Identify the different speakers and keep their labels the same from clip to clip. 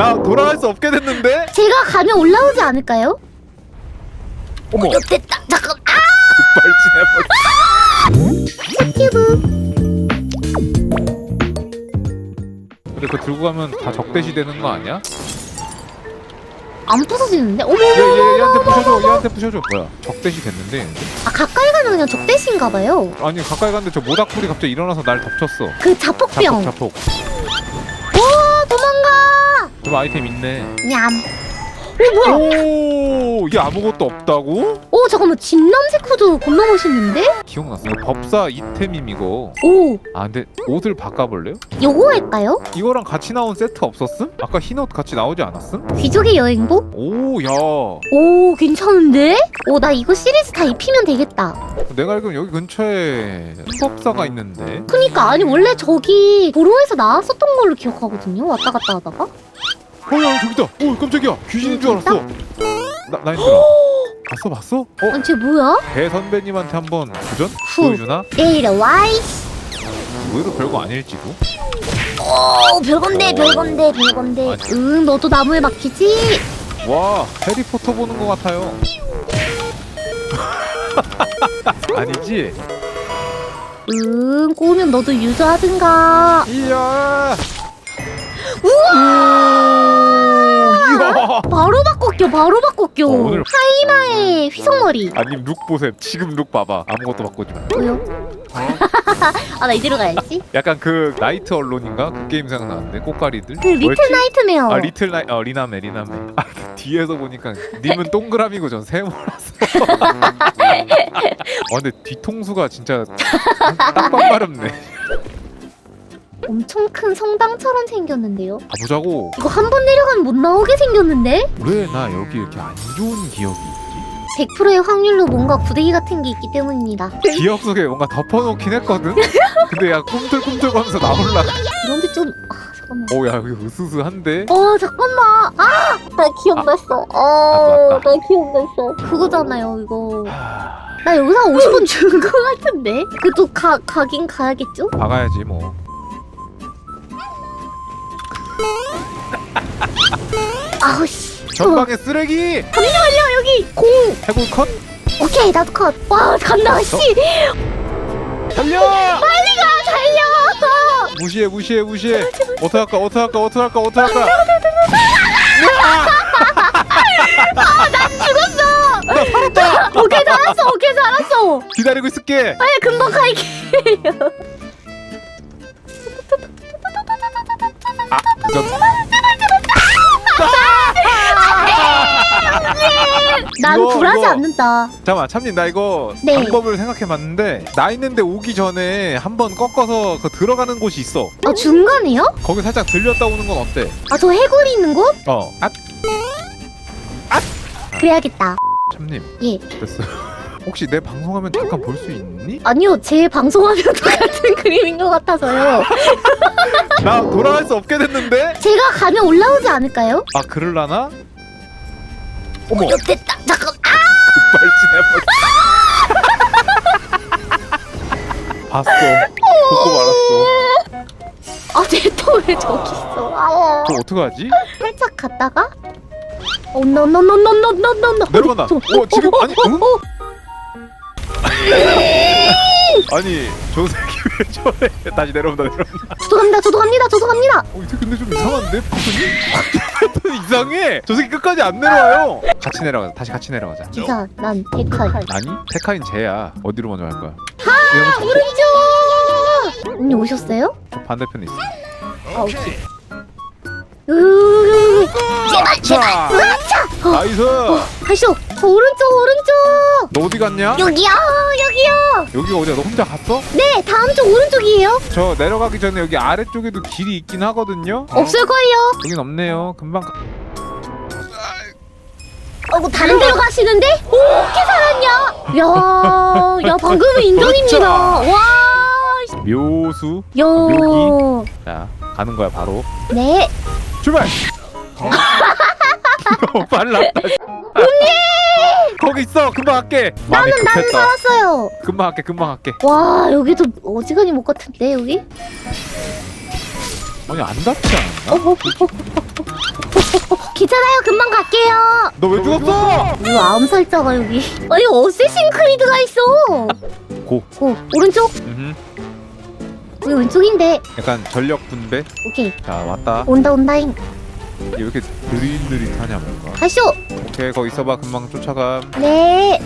Speaker 1: 나 돌아갈 수 없게 됐는데?
Speaker 2: 제가 가면 올라오지 않을까요?
Speaker 1: 어머
Speaker 2: 어, 됐다. 잠깐. 아!
Speaker 1: 급발진해버렸어
Speaker 2: 튜브.
Speaker 1: 근데 그거 들고 가면 다 적대시 되는 거 아니야?
Speaker 2: 안 부서지는데? 어머,
Speaker 1: 얘,
Speaker 2: 어머,
Speaker 1: 얘, 얘한테 부셔줘. 얘한테 부셔줘 뭐야 적대시 됐는데
Speaker 2: 아, 가까이 가면 그냥 적대신가 봐요.
Speaker 1: 아니 가까이 갔는데 저 모닥불이 갑자기 일어나서 날 덮쳤어
Speaker 2: 그 자폭병.
Speaker 1: 자폭 자폭. 좀 아이템 있네
Speaker 2: 냠. 어, 뭐야?
Speaker 1: 오 이게 아무것도 없다고?
Speaker 2: 오, 잠깐만. 진남색 후드 겁나 멋있는데?
Speaker 1: 기억났어 이거 법사 이템임 이거
Speaker 2: 오,
Speaker 1: 아 근데 옷을 바꿔볼래요?
Speaker 2: 요거 할까요?
Speaker 1: 이거랑 같이 나온 세트 없었음? 아까 흰 옷 같이 나오지 않았음?
Speaker 2: 귀족의 여행복?
Speaker 1: 오 야
Speaker 2: 오, 괜찮은데? 오, 나 이거 시리즈 다 입히면 되겠다.
Speaker 1: 내가 알기로는 여기 근처에 수법사가 있는데
Speaker 2: 그니까, 아니, 원래 저기 도로에서 나왔었던 걸로 기억하거든요. 왔다 갔다 하다가.
Speaker 1: 어야 저기다 오 깜짝이야 귀신인 줄 알았어 나, 나 힘들어 봤어 봤어? 어?
Speaker 2: 아니, 쟤 뭐야?
Speaker 1: 배 선배님한테 한번 도전?
Speaker 2: 후.
Speaker 1: 보여주나?
Speaker 2: 내일 와이
Speaker 1: 의외로 별거 아닐지도?
Speaker 2: 오 별건데 별건데 별건데. 응 너도 나무에 막히지?
Speaker 1: 와 해리포터 보는 것 같아요 아니지?
Speaker 2: 응 꼬우면 너도 유저하든가
Speaker 1: 이야
Speaker 2: 우와!
Speaker 1: 이야.
Speaker 2: 바로 바꿔껴 바로 바꿔껴
Speaker 1: 어, 오늘-
Speaker 2: 하이마의 휘성머리.
Speaker 1: 아님 룩 보셈. 지금 룩 봐봐. 아무것도 바꾸지 마.
Speaker 2: 뭐요? 아나 이대로 가야지.
Speaker 1: 약간 그 나이트 언론인가? 그 게임 생각나는데? 꽃가리들?
Speaker 2: 그 리틀
Speaker 1: 뭐였지?
Speaker 2: 나이트메어.
Speaker 1: 아 리틀 나이 어 리나메 리나메. 아 뒤에서 보니까 님은 동그라미고 전 세모라서. 아 근데 뒤통수가 진짜 딱밤 마렵네
Speaker 2: 엄청 큰 성당처럼 생겼는데요
Speaker 1: 가보자고
Speaker 2: 이거 한 번 내려가면 못 나오게 생겼는데?
Speaker 1: 왜 나 여기 이렇게 안 좋은 기억이 있지?
Speaker 2: 100%의 확률로 뭔가 구데기 같은 게 있기 때문입니다
Speaker 1: 기억 속에 뭔가 덮어놓긴 했거든? 근데 야 꿈틀꿈틀거리면서 나올라
Speaker 2: 이런데 좀... 아 잠깐만
Speaker 1: 오야 여기 으스스한데?
Speaker 2: 어 잠깐만 아! 나 기억났어
Speaker 1: 맞다,
Speaker 2: 어나
Speaker 1: 맞다.
Speaker 2: 기억났어 그거잖아요 이거
Speaker 1: 하...
Speaker 2: 나 여기서 한 50원 준 거 같은데 그래도 가, 가긴 가야겠죠?
Speaker 1: 박아야지 뭐
Speaker 2: 아우 씨.
Speaker 1: 전방에 쓰레기!
Speaker 2: 잠시만요 여기. 공.
Speaker 1: 해골 컷?
Speaker 2: 오케이 나도 컷 와 간다 씨.
Speaker 1: 달려!
Speaker 2: 빨리 가 달려!
Speaker 1: 무시해 무시해 무시해. 어떡할까 어떡할까 어떡할까 어떡할까.
Speaker 2: 죽었어.
Speaker 1: 나 살았다!
Speaker 2: 오케이 잘했어 오케이 잘했어.
Speaker 1: 기다리고 있을게.
Speaker 2: 빨리 금방 갈게
Speaker 1: 아 늦었
Speaker 2: 난
Speaker 1: 이거,
Speaker 2: 굴하지
Speaker 1: 이거.
Speaker 2: 않는다
Speaker 1: 잠깐만 참님 나 이거
Speaker 2: 네.
Speaker 1: 방법을 생각해봤는데 나 있는데 오기 전에 한번 꺾어서 그 들어가는 곳이 있어
Speaker 2: 아 중간에요?
Speaker 1: 거기 살짝 들렸다 오는 건 어때?
Speaker 2: 아 저 해골이 있는 곳?
Speaker 1: 어 아,
Speaker 2: 그래야겠다
Speaker 1: 참님
Speaker 2: 예
Speaker 1: 됐어 혹시 내 방송하면 잠깐 볼 수 있니?
Speaker 2: 아니요 제 방송하면 똑같은 그림인 것 같아서요
Speaker 1: 나 돌아갈 수 없게 됐는데?
Speaker 2: 제가 가면 올라오지 않을까요?
Speaker 1: 아 그럴라나? 어머
Speaker 2: 어, 됐다 잠깐 아!
Speaker 1: 급발진해버렸어 봤어 보고 말았어
Speaker 2: 아, 쟤또왜 저기 있어? 아,
Speaker 1: 저 어떡하지?
Speaker 2: 살짝 갔다가 어, 노노노노노노노노
Speaker 1: 내려간다. 어, 지금 아니, 응? 아니 저 새끼 왜 저래 다시 내려온다 내려온다
Speaker 2: 저도 갑니다. 저도 갑니다. 저도 갑니다.
Speaker 1: 어, 이 새끼 근데 좀 이상한데 패턴이? 패턴이 이상해 저 새끼 끝까지 안 내려와요 같이 내려가자 다시 같이 내려가자
Speaker 2: 기사, 난 데칼.
Speaker 1: 아니 테카인 쟤야 어디로 먼저 갈 거야
Speaker 2: 아, 오른쪽. 언니 오셨어요?
Speaker 1: 저 반대편에 있어
Speaker 2: 아, 오케이. 으으으으. 제발,
Speaker 1: 자 나이스
Speaker 2: 가시오. 저 오른쪽, 오른쪽.
Speaker 1: 너 어디 갔냐?
Speaker 2: 여기요, 여기요.
Speaker 1: 여기가 어디야 너 혼자 갔어?
Speaker 2: 네, 다음 쪽 오른쪽이에요.
Speaker 1: 저 내려가기 전에 여기 아래쪽에도 길이 있긴 하거든요
Speaker 2: 없을 거예요.
Speaker 1: 여긴 없네요 금방 가...
Speaker 2: 어, 뭐 다른 데로 가시는데? 오, 어떻게 살았냐? 야, 야, 방금은 인정입니다.
Speaker 1: 그렇죠.
Speaker 2: 와,
Speaker 1: 묘수
Speaker 2: 야.
Speaker 1: 자 가는 거야 바로
Speaker 2: 네.
Speaker 1: 출발! 너무 빨랐다. 거기 있어. 금방 갈게. 마음이
Speaker 2: 나는 나는. 살았어요.
Speaker 1: 금방 갈게. 금방 갈게.
Speaker 2: 와 여기도 어지간히 못 같은데 여기?
Speaker 1: 아니 안 닿지
Speaker 2: 어,
Speaker 1: 않았나?
Speaker 2: 어, 괜찮아요. 금방 갈게요.
Speaker 1: 너 왜 죽었어?
Speaker 2: 이거 암살자가 여기. 아니 어쌔신 크리드가 있어.
Speaker 1: 고.
Speaker 2: 고 오른쪽. 여기 왼쪽인데.
Speaker 1: 약간 전력 분배.
Speaker 2: 오케이.
Speaker 1: 자 왔다.
Speaker 2: 온다 온다잉.
Speaker 1: 이렇게 느릿느릿하냐 뭔가.
Speaker 2: 가시오.
Speaker 1: 오케이 거기 있어봐 금방 쫓아감.
Speaker 2: 네.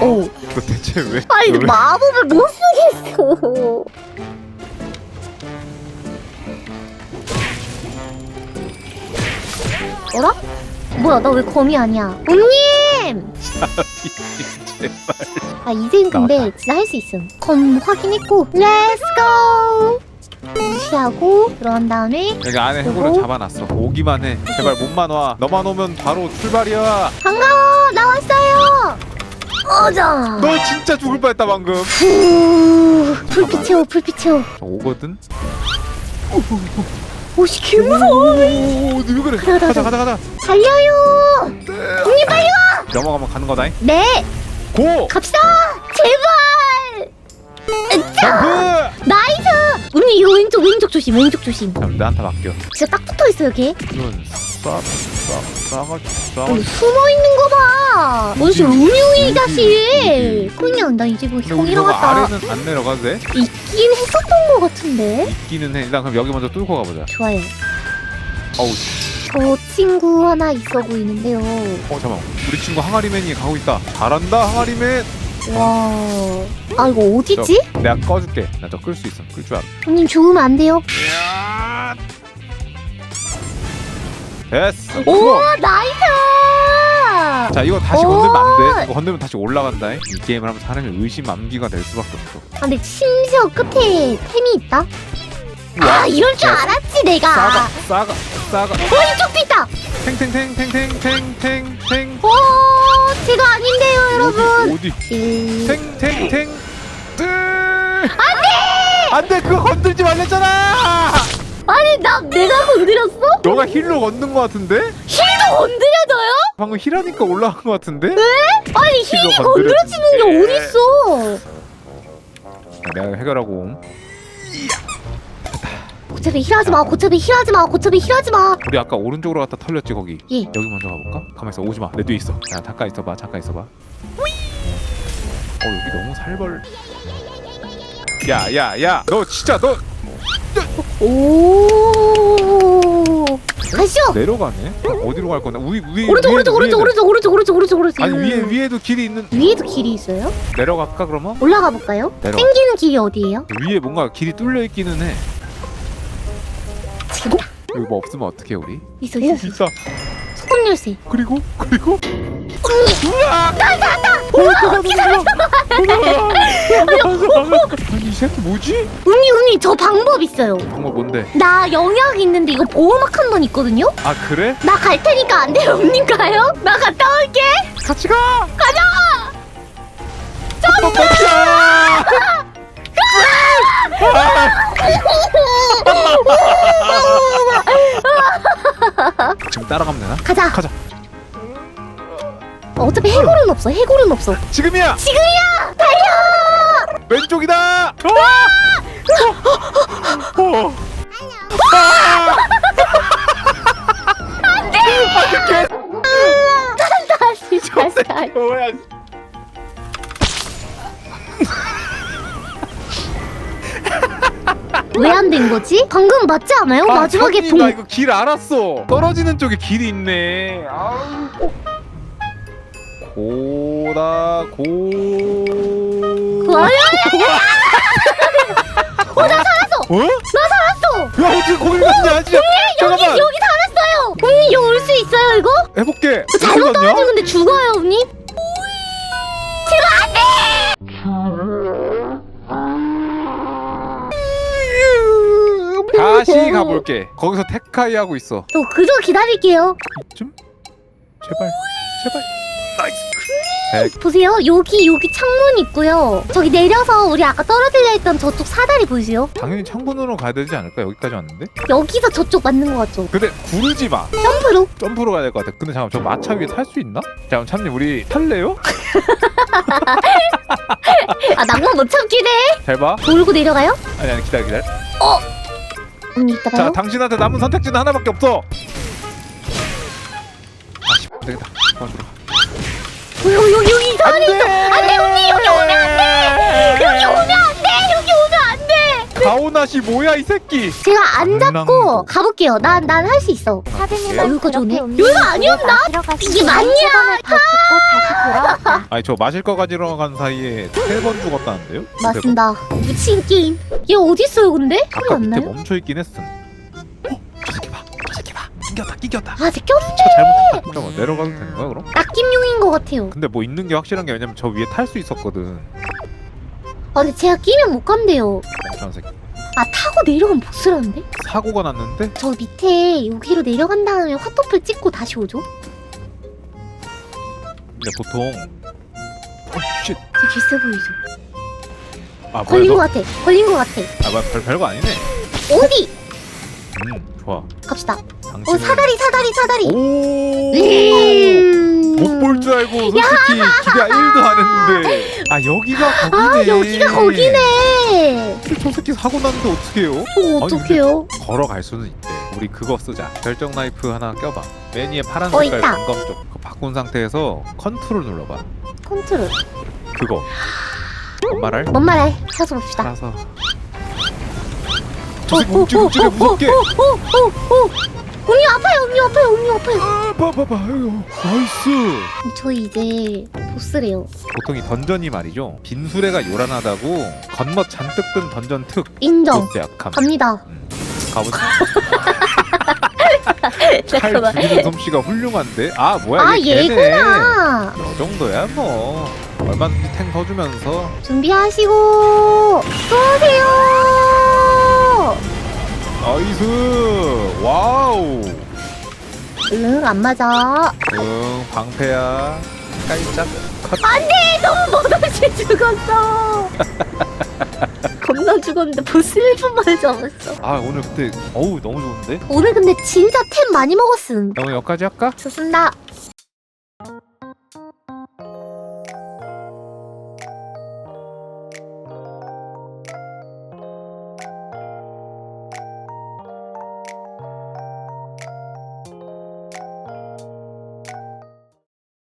Speaker 2: 오.
Speaker 1: 너 대체 왜?
Speaker 2: 아니
Speaker 1: 너 왜-
Speaker 2: 마법을 못 쓰겠어. 어라? 뭐야 나왜 검이 아니야? 옴님!
Speaker 1: 제발.
Speaker 2: 아 이제는 근데 진짜 할 수 있음. 검 확인했고 렛츠고! 무시하고 들어간 다음에
Speaker 1: 여기 안에 해골을? 잡아놨어. 오기만 해. 제발 몸만 와. 너만 오면 바로 출발이야.
Speaker 2: 반가워 나왔어요! 어자!
Speaker 1: 너 진짜 죽을 뻔했다 방금.
Speaker 2: 후 불빛 채워 불빛 채워
Speaker 1: 저 오거든.
Speaker 2: 오씨 개 무서워
Speaker 1: 오, 너 그래.
Speaker 2: 가자,
Speaker 1: 가자
Speaker 2: 가자.
Speaker 1: 가자 가자.
Speaker 2: 달려요! 언니 빨리 와!
Speaker 1: 넘어가면 가는 거다잉.
Speaker 2: 네!
Speaker 1: 고.
Speaker 2: 갑시다! 제발!
Speaker 1: 점프.
Speaker 2: 언니 이거 왼쪽 왼쪽 조심 왼쪽 조심
Speaker 1: 그럼 나한테 맡겨.
Speaker 2: 진짜 딱 붙어있어 여기
Speaker 1: 이건 싸싸 싸가지
Speaker 2: 아니
Speaker 1: 싸가지.
Speaker 2: 숨어있는 거봐 음흉이
Speaker 1: 어디,
Speaker 2: 자식 그냥 나 이제 뭐
Speaker 1: 근데 우리
Speaker 2: 형이랑
Speaker 1: 너가
Speaker 2: 왔다
Speaker 1: 아래는 안 내려가도 돼?
Speaker 2: 있긴 했었던 거 같은데
Speaker 1: 있기는 해. 일단 그럼 여기 먼저 뚫고 가보자.
Speaker 2: 좋아요
Speaker 1: 어우.
Speaker 2: 저 친구 하나 있어 보이는데요
Speaker 1: 어 잠깐. 우리 친구 항아리맨이 가고 있다. 잘한다 항아리맨.
Speaker 2: 와. 아 이거 어디지?
Speaker 1: 내가 꺼줄게. 나 저 끌 수 있어. 끌 줄 알아.
Speaker 2: 손님 좋으면 안 돼요.
Speaker 1: 됐어. 우와.
Speaker 2: 나이스.
Speaker 1: 자 이거 다시 건들면 안 돼. 이거 건들면 다시 올라간다. 이 게임을 하면 사람이 의심 암기가 될 수밖에 없어.
Speaker 2: 아 근데 심지어 끝에 템이 있다. 아 이럴 줄 알았지 내가.
Speaker 1: 싸가 싸가 싸가.
Speaker 2: 어 이쪽도 있다.
Speaker 1: 탱탱탱탱탱탱 어디?
Speaker 2: 일...
Speaker 1: 탱탱탱. 뜨. 안돼. 안돼 그거 건들지 말랬잖아.
Speaker 2: 아니 나 내가 건드렸어?
Speaker 1: 너가 힐로 건든 거 같은데?
Speaker 2: 힐도 건드려져요?
Speaker 1: 방금 힐하니까 올라간 거 같은데?
Speaker 2: 아니
Speaker 1: 힐로
Speaker 2: 힐이. 건드려지는 게 어딨어
Speaker 1: 내가 해결하고 옴.
Speaker 2: 고차비 힐하지 마 고차비 힐하지 마 고차비 힐하지 마
Speaker 1: 우리 아까 오른쪽으로 갔다 털렸지 거기
Speaker 2: 예.
Speaker 1: 여기 먼저 가볼까? 가만 있어 오지 마 내 뒤에 있어 야 잠깐 있어봐 잠깐 있어봐 어 여기 너무 살벌. 야야야 너 진짜 너
Speaker 2: 오. 가시오
Speaker 1: 내려가네? 어디로 갈 건데? 위, 위,
Speaker 2: 오른쪽 오른쪽 오른쪽 오른쪽 오른쪽 오른쪽 오른쪽 오른쪽.
Speaker 1: 아니 위에 위에도 길이 있는.
Speaker 2: 위에도 길이 있어요?
Speaker 1: 내려갈까 그러면?
Speaker 2: 올라가 볼까요?
Speaker 1: 내려가.
Speaker 2: 땡기는 길이 어디예요?
Speaker 1: 위에 뭔가 길이 뚫려 있기는 해.
Speaker 2: 지금?
Speaker 1: 여기 뭐 없으면 어떡해 우리?
Speaker 2: 있어
Speaker 1: 오
Speaker 2: 있어 있어.
Speaker 1: 비싸
Speaker 2: 소금 열쇠.
Speaker 1: 그리고? 그리고?
Speaker 2: 나나
Speaker 1: 우와! 기다려 아니 이 새끼 뭐지?
Speaker 2: 언니 언니 저 방법 있어요
Speaker 1: 방법 뭔데?
Speaker 2: 나 영약 있는데 이거 보호막 한 번 있거든요?
Speaker 1: 아 그래?
Speaker 2: 나 갈 테니까 안 돼요 언니 가요? 나 갔다 올게
Speaker 1: 같이 가!
Speaker 2: 가자
Speaker 1: 어, 멈춰! 지금 따라가면 되나?
Speaker 2: 가자
Speaker 1: 가자.
Speaker 2: 어, 어차피 해골은 없어 해골은 없어
Speaker 1: 지금이야!
Speaker 2: 지금이야 달려
Speaker 1: 왼쪽이다! 어! 어! 아! 안 돼!
Speaker 2: 다시 다시 다시
Speaker 1: 뭐야?
Speaker 2: 왜 안 된 거지? 방금 맞지 않아요?
Speaker 1: 아,
Speaker 2: 마지막에
Speaker 1: 형님, 동나 이거 길 알았어. 떨어지는 쪽에 길이 있네. 아우. 고다 고.
Speaker 2: 그 어나 살았어
Speaker 1: 어?
Speaker 2: 나 살았어
Speaker 1: 야 어떻게 거길 갔냐? 진짜.
Speaker 2: 여기
Speaker 1: 잠깐만.
Speaker 2: 여기 살았어요 언니 여기 올수 있어요 이거?
Speaker 1: 해볼게.
Speaker 2: 잘못
Speaker 1: 어떻게 갔냐?
Speaker 2: 떨어지면 근데 죽어요 언니
Speaker 1: 다시 가볼게. 거기서 테카이 하고 있어.
Speaker 2: 저 그저 기다릴게요
Speaker 1: 좀 제발 제발. 나이스. 백.
Speaker 2: 보세요 여기 여기 창문 있고요 저기 내려서 우리 아까 떨어지려 했던 저쪽 사다리 보이세요?
Speaker 1: 당연히 창문으로 가야 되지 않을까? 여기까지 왔는데?
Speaker 2: 여기서 저쪽 맞는 거 같죠?
Speaker 1: 근데 구르지 마.
Speaker 2: 점프로
Speaker 1: 점프로 가야 될 것 같아. 근데 잠깐 저 마차 위에 탈 수 있나? 잠깐 참님 우리 탈래요?
Speaker 2: 아 낭만 못 참긴 해
Speaker 1: 잘 봐.
Speaker 2: 돌고 내려가요?
Speaker 1: 아니 아니 기다려 기다려.
Speaker 2: 어? 좀 이따
Speaker 1: 자
Speaker 2: 봐요.
Speaker 1: 당신한테 남은 선택지는 하나밖에 없어 아씨 되겠다 도와주라
Speaker 2: 어, 여기 여기 여기 이상한 애 있어. 안돼 언니 여기 오면 안돼. 여기 오면 안돼. 여기 오면 안돼.
Speaker 1: 가오나시 뭐야 이 새끼
Speaker 2: 제가 안 잡고
Speaker 1: 강남구.
Speaker 2: 가볼게요. 난 난 할 수 있어. 여기가 좋네.
Speaker 3: 그렇게
Speaker 2: 여기가 아니었나? 이게 맞냐?
Speaker 3: 더 죽고 다시 돌아왔다.
Speaker 1: 아니 저 마실 거 가지러 간 사이에 세 번 죽었다는데요?
Speaker 2: 맞습니다. 미친 게임. 얘 어디 있어요 근데?
Speaker 1: 아까
Speaker 2: 안
Speaker 1: 밑에
Speaker 2: 나요?
Speaker 1: 멈춰 있긴 했음 어? 끼 끼겼다 끼겼다
Speaker 2: 아, 제 꼈.
Speaker 1: 차 잘못했다 잠깐만 내려가도 되는 거야 그럼?
Speaker 2: 낚임용인 것 같아요.
Speaker 1: 근데 뭐 있는 게 확실한 게 왜냐면 저 위에 탈 수 있었거든
Speaker 2: 아, 근데 제가 끼면 못 간대요.
Speaker 1: 멍청한 새끼
Speaker 2: 아, 타고 내려가면 보스라는데?
Speaker 1: 사고가 났는데
Speaker 2: 저 밑에 여기로 내려간 다음에 화토플 찍고 다시 오죠?
Speaker 1: 근데 보통 어쉣
Speaker 2: 되게 비싸 보이죠?
Speaker 1: 아
Speaker 2: 걸린 것
Speaker 1: 너?
Speaker 2: 같아. 걸린 것 같아.
Speaker 1: 아 뭐야 별, 별거 아니네
Speaker 2: 어디?
Speaker 1: 음 좋아
Speaker 2: 갑시다.
Speaker 1: 당신은
Speaker 2: 어, 사다리, 사다리, 사다리.
Speaker 1: 오
Speaker 2: 음.
Speaker 1: 못 볼 줄 알고 솔직히 기대 1도 안 했는데 아 여기가 거기네
Speaker 2: 아, 여기가 거기네.
Speaker 1: 저 새끼 사고 났는데 어떻게 해요?
Speaker 2: 저 어떡해요?
Speaker 1: 걸어갈 수는 있대 우리 그거 쓰자 결정 나이프 하나 껴봐 맨 위에 파란
Speaker 2: 어,
Speaker 1: 색깔
Speaker 2: 있다.
Speaker 1: 쪽 그거 바꾼 상태에서 컨트롤 눌러봐
Speaker 2: 컨트롤.
Speaker 1: 그거 뭔 말할?
Speaker 2: 뭔 말해? 찾아 봅시다.
Speaker 1: 알아서 저 새끼 움찔해 무섭게
Speaker 2: 오, 오, 오, 오. 언니 아파요, 언니 아파요, 언니 아파요.
Speaker 1: 아 봐봐봐 아이고 나이스
Speaker 2: 저희 이제 보스래요.
Speaker 1: 보통 이 던전이 말이죠 빈수레가 요란하다고 겉멋 잔뜩 든 던전 특
Speaker 2: 인정.
Speaker 1: 보스 약함
Speaker 2: 갑니다.
Speaker 1: 음, 가보자 칼
Speaker 2: 잠깐만.
Speaker 1: 죽이는 솜씨가 훌륭한데? 아 뭐야
Speaker 2: 아,
Speaker 1: 얘 걔네
Speaker 2: 얘구나.
Speaker 1: 이 정도야 뭐 얼마든지 탱더 주면서
Speaker 2: 준비하시고 쏘세요.
Speaker 1: 나이스 와우
Speaker 2: 응, 안 맞아.
Speaker 1: 응 방패야 깔짝 컷
Speaker 2: 안돼, 너무 멋없이 죽었어. 겁나 죽었는데 보스 1분 만에 잡았어.
Speaker 1: 아 오늘 그때 어우 너무 좋은데?
Speaker 2: 오늘 근데 진짜 템 많이 먹었음.
Speaker 1: 형 여기까지 할까?
Speaker 2: 좋습니다.